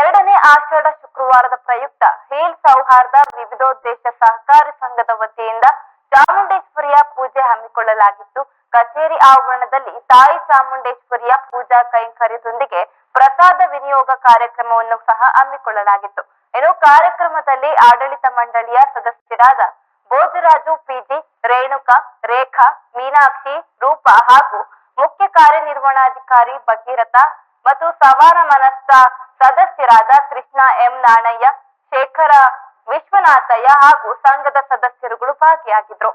ಎರಡನೇ ಆಷಾಢ ಶುಕ್ರವಾರದ ಪ್ರಯುಕ್ತ ಹೇಲ್ ಸೌಹಾರ್ದ ವಿವಿಧೋದ್ದೇಶ ಸಹಕಾರಿ ಸಂಘದ ವತಿಯಿಂದ ಚಾಮುಂಡೇಶ್ವರಿಯ ಪೂಜೆ ಹಮ್ಮಿಕೊಳ್ಳಲಾಗಿತ್ತು. ಕಚೇರಿ ಆವರಣದಲ್ಲಿ ತಾಯಿ ಚಾಮುಂಡೇಶ್ವರಿಯ ಪೂಜಾ ಕೈಂಕರ್ಯದೊಂದಿಗೆ ಪ್ರಸಾದ ವಿನಿಯೋಗ ಕಾರ್ಯಕ್ರಮವನ್ನು ಸಹ ಹಮ್ಮಿಕೊಳ್ಳಲಾಗಿತ್ತು. ಇನ್ನು ಕಾರ್ಯಕ್ರಮದಲ್ಲಿ ಆಡಳಿತ ಮಂಡಳಿಯ ಸದಸ್ಯರಾದ ಬೋಧರಾಜು ಪಿಜಿ, ರೇಣುಕಾ, ರೇಖಾ, ಮೀನಾಕ್ಷಿ, ರೂಪಾ ಹಾಗೂ ಮುಖ್ಯ ಕಾರ್ಯನಿರ್ವಹಣಾಧಿಕಾರಿ ಭಗೀರಥ ಮತ್ತು ಸವಾರ ಮನಸ್ಥ ಸದಸ್ಯರಾದ ಕೃಷ್ಣ ಎಂ ನಾಣಯ್ಯ ಶೇಖರ ವಿಶ್ವನಾಥಯ್ಯ ಹಾಗೂ ಸಂಘದ ಸದಸ್ಯರುಗಳು ಭಾಗಿಯಾಗಿದ್ರು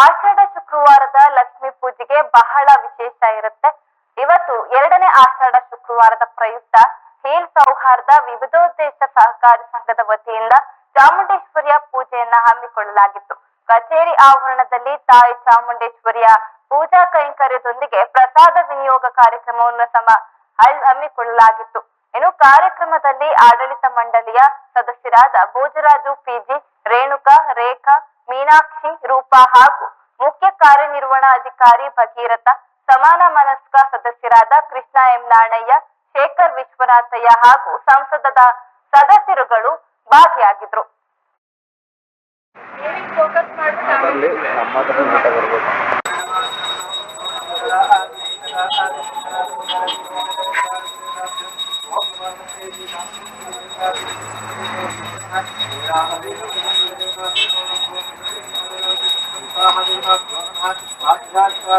ಆಷಾಢ ಶುಕ್ರವಾರದ ಲಕ್ಷ್ಮಿ ಪೂಜೆಗೆ ಬಹಳ ವಿಶೇಷ ಇರುತ್ತೆ. ಇವತ್ತು ಎರಡನೇ ಆಷಾಢ ಶುಕ್ರವಾರದ ಪ್ರಯುಕ್ತ ಹೇಲ್ ಸೌಹಾರ್ದ ವಿವಿಧೋದ್ದೇಶ ಸಹಕಾರಿ ಸಂಘದ ವತಿಯಿಂದ ಚಾಮುಂಡೇಶ್ವರಿಯ ಪೂಜೆಯನ್ನ ಹಮ್ಮಿಕೊಳ್ಳಲಾಗಿತ್ತು. ಕಚೇರಿ ಆವರಣದಲ್ಲಿ ತಾಯಿ ಚಾಮುಂಡೇಶ್ವರಿಯ ಪೂಜಾ ಕೈಂಕರ್ಯದೊಂದಿಗೆ ಪ್ರಸಾದ ವಿನಿಯೋಗ ಕಾರ್ಯಕ್ರಮವನ್ನು ಸಮ ಹಮ್ಮಿಕೊಳ್ಳಲಾಗಿತ್ತು. ಇನ್ನು ಕಾರ್ಯಕ್ರಮದಲ್ಲಿ ಆಡಳಿತ ಮಂಡಳಿಯ ಸದಸ್ಯರಾದ ಭೋಜರಾಜು ಪಿಜಿ, ರೇಣುಕಾ, ರೇಖಾ, ಮೀನಾಕ್ಷಿ, ರೂಪಾ ಹಾಗೂ ಮುಖ್ಯ ಕಾರ್ಯನಿರ್ವಹಣಾಧಿಕಾರಿ ಭಗೀರಥ, ಸಮಾನ ಮನಸ್ಕ ಸದಸ್ಯರಾದ ಕೃಷ್ಣ ಎಂ ನಾಣಯ್ಯ ವಿಶ್ವನಾಥಯ್ಯ ಹಾಗೂ ಸಂಸದದ ಸದಸ್ಯರುಗಳು ಭಾಗಿಯಾಗಿದ್ರು. ಆಧ್ಯಾತ್ಮಿಕ